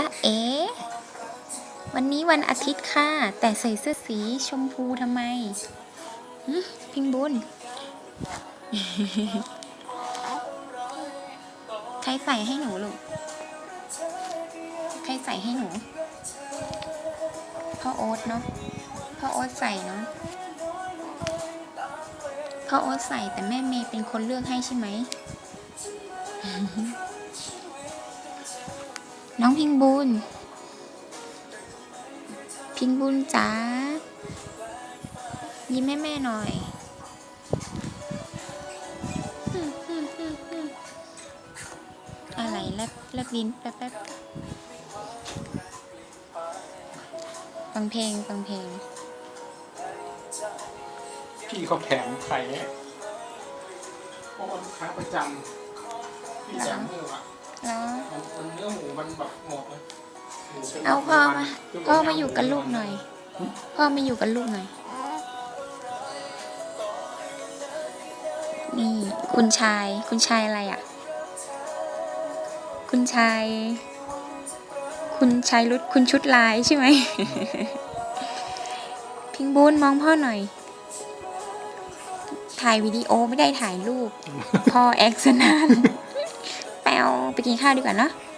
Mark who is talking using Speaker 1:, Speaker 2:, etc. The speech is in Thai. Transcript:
Speaker 1: จ๊ะเอ๋วันนี้วันอาทิตย์ค่ะ แต่ใส่เสื้อสีชมพูทำไมพิงบุญใครใส่ให้หนูลูก ใครใส่ให้หนู พ่อโอ๊ตเนาะ พ่อโอ๊ตใส่เนาะ พ่อโอ๊ตใส่แต่แม่เมย์เป็นคนเลือกให้ใช่ไหม น้องพิงบุญ พิงบุญจ๋า ยิ้มแม่แม่ๆหน่อยอะไรแลบแลบลิ้นแป๊บแป๊บฟังเพลงฟังเพลง
Speaker 2: พี่เขาแถมไข่ให้เพราะว่าลูกค้าประจำพี่แถมหมูอะ
Speaker 1: แล้ว
Speaker 2: มันมันเนื้อหมู มันแบบหมดเลยหมูเป็น
Speaker 1: เอาพ่อมา
Speaker 2: คือ
Speaker 1: พ่อมาอยู่กับลูกหน่อย พ่อมาอยู่กับลูกหน่อย นี่คุณชายคุณชายอะไรอะ คุณชาย คุณชายรุดคุณชุดลายใช่ไหม พิงบูนมองพ่อหน่อย ถ่ายวิดีโอไม่ได้ถ่ายรูป พ่อแอคซะนาน แปวไปกินข้าวดีกว่าเนอะ
Speaker 2: ค